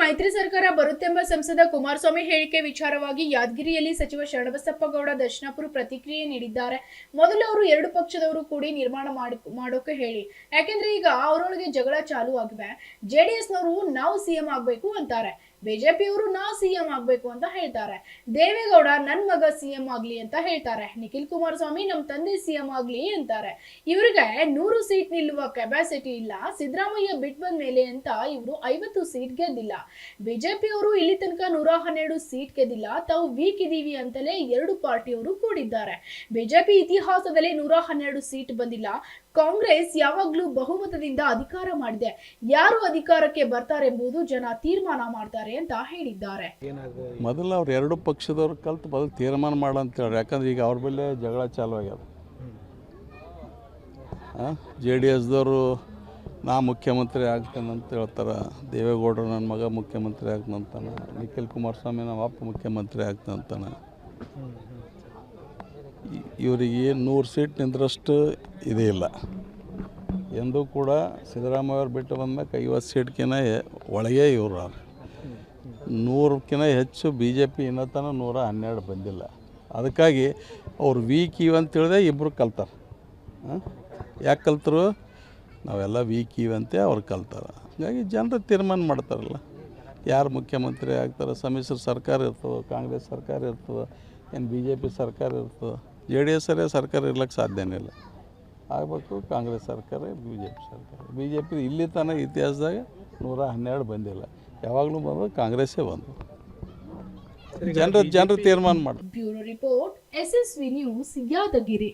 ಮೈತ್ರಿ ಸರ್ಕಾರ ಬರುತ್ತೆಂಬ ಸಂಸದ ಕುಮಾರಸ್ವಾಮಿ ಹೇಳಿಕೆ ವಿಚಾರವಾಗಿ ಯಾದಗಿರಿಯಲ್ಲಿ ಸಚಿವ ಶರಣಬಸಪ್ಪಗೌಡ ದರ್ಶನಪುರ ದರ್ಶನಾಪುರ ಪ್ರತಿಕ್ರಿಯೆ ನೀಡಿದ್ದಾರೆ. ಮೊದಲು ಅವರು ಎರಡು ಪಕ್ಷದವರು ಕೂಡಿ ನಿರ್ಮಾಣ ಮಾಡಿ, ಮಾಡೋಕೆ ಹೇಳಿ. ಯಾಕೆಂದ್ರೆ ಈಗ ಅವರೊಳಗೆ ಜಗಳ ಚಾಲು ಆಗಿವೆ. ಜೆಡಿಎಸ್ನವರು ನಾವು ಸಿಎಂ ಆಗ್ಬೇಕು ಅಂತಾರೆ. ಬಿಜೆಪಿಯವರು ಸಿ ಎಂ ಆಗ್ಬೇಕು ಅಂತ ಹೇಳ್ತಾರೆ. ದೇವೇಗೌಡ ನನ್ನ ಮಗ ಸಿಎಂ ಆಗ್ಲಿ ಅಂತ ಹೇಳ್ತಾರೆ. ನಿಖಿಲ್ ಕುಮಾರಸ್ವಾಮಿ ನಮ್ಮ ತಂದೆ ಸಿಎಂ ಆಗ್ಲಿ ಅಂತಾರೆ. ಇವರಿಗೆ ನೂರು ಸೀಟ್ ನಿಲ್ಲುವ ಕೆಪಾಸಿಟಿ ಇಲ್ಲ. ಸಿದ್ದರಾಮಯ್ಯ ಬಿಟ್ ಬಂದ ಮೇಲೆ ಅಂತ ಇವರು ಐವತ್ತು ಸೀಟ್ ಗೆದ್ದಿಲ್ಲ. ಬಿಜೆಪಿಯವರು ಇಲ್ಲಿ ತನಕ ನೂರ ಹನ್ನೆರಡು ಸೀಟ್ ಗೆದ್ದಿಲ್ಲ. ತಾವು ವೀಕ್ ಇದೀವಿ ಅಂತಲೇ ಎರಡು ಪಾರ್ಟಿಯವರು ಕೂಡಿದ್ದಾರೆ. ಬಿಜೆಪಿ ಇತಿಹಾಸದಲ್ಲಿ ನೂರ ಹನ್ನೆರಡು ಸೀಟ್ ಬಂದಿಲ್ಲ. ಕಾಂಗ್ರೆಸ್ ಯಾವಾಗ್ಲೂ ಬಹುಮತದಿಂದ ಅಧಿಕಾರ ಮಾಡಿದೆ. ಯಾರು ಅಧಿಕಾರಕ್ಕೆ ಬರ್ತಾರೆ ಎಂಬುದು ಜನ ತೀರ್ಮಾನ ಮಾಡ್ತಾರೆ ಅಂತ ಹೇಳಿದ್ದಾರೆ. ಮೊದಲು ಅವ್ರು ಎರಡು ಪಕ್ಷದವ್ರು ಕಲ್ತು ಮೊದಲು ತೀರ್ಮಾನ ಮಾಡು ಅಂತೇಳಿ ಯಾಕಂದ್ರೆ ಈಗ ಅವ್ರ ಮೇಲೆ ಜಗಳ ಚಾಲು ಆಗ್ಯದ. ಜೆ ಡಿ ಎಸ್ದವರು, ನಾ ಮುಖ್ಯಮಂತ್ರಿ ಆಗ್ತೇನೆ ಅಂತ ಹೇಳ್ತಾರೆ. ದೇವೇಗೌಡರು ನನ್ನ ಮಗ ಮುಖ್ಯಮಂತ್ರಿ ಆಗ್ತಂತಾನೆ ನಿಖಿಲ್ ಕುಮಾರಸ್ವಾಮಿ ನಮ್ಮ ಅಪ್ಪ ಮುಖ್ಯಮಂತ್ರಿ ಆಗ್ತಂತಾನೆ ಇವರಿಗೆ ನೂರು ಸೀಟ್ ನಿಂದ್ರಷ್ಟು ಇದೇ ಇಲ್ಲ. ಎಂದೂ ಕೂಡ ಸಿದ್ದರಾಮಯ್ಯ ಅವ್ರು ಬಿಟ್ಟು ಬಂದ್ಮೇಲೆ ಐವತ್ತು ಸೀಟ್ಗಿನ ಒಳಗೆ ಇವರು ನೂರಕ್ಕಿಂತ ಹೆಚ್ಚು ಬಿ ಜೆ ಪಿ ಇನ್ನತನ ನೂರ ಹನ್ನೆರಡು ಬಂದಿಲ್ಲ. ಅದಕ್ಕಾಗಿ ಅವ್ರು ವೀಕ್ ಇವ್ ಅಂತ ಹೇಳಿದೆ ಇಬ್ಬರು ಕಲ್ತಾರೆ. ಯಾಕೆ ಕಲ್ತರು? ನಾವೆಲ್ಲ ವೀಕ್ ಅಂತೆ ಅವ್ರು ಕಲ್ತಾರೆ. ಹಾಗಾಗಿ ಜನರು ತೀರ್ಮಾನ ಮಾಡ್ತಾರಲ್ಲ. ಯಾರು ಮುಖ್ಯಮಂತ್ರಿ ಆಗ್ತಾರೆ? ಸಮ್ಮಿಶ್ರ ಸರ್ಕಾರ ಇರ್ತದೆ, ಕಾಂಗ್ರೆಸ್ ಸರ್ಕಾರ ಇರ್ತದೆ, ಏನು ಬಿ ಜೆ ಪಿ ಸರ್ಕಾರ ಇರ್ತದೆ? ಜೆ ಡಿ ಎಸ್ ಸರ್ಕಾರ ಇರ್ಲಿಕ್ಕೆ ಸಾಧ್ಯನೇ ಇಲ್ಲ. ಆಗಬೇಕು ಕಾಂಗ್ರೆಸ್ ಸರ್ಕಾರ ಬಿ ಜೆ ಪಿ ಸರ್ಕಾರ. ಬಿ ಜೆ ಪಿ ಇಲ್ಲಿ ತನಕ ಇತಿಹಾಸದಾಗ ನೂರ ಹನ್ನೆರಡು ಬಂದಿಲ್ಲ. ಯಾವಾಗಲೂ ಬಂದು ಕಾಂಗ್ರೆಸ್ಸೇ ಬಂದು. ಜನರು ಜನರು ತೀರ್ಮಾನ ಮಾಡಿ. Bureau report S S V news Yadgiri.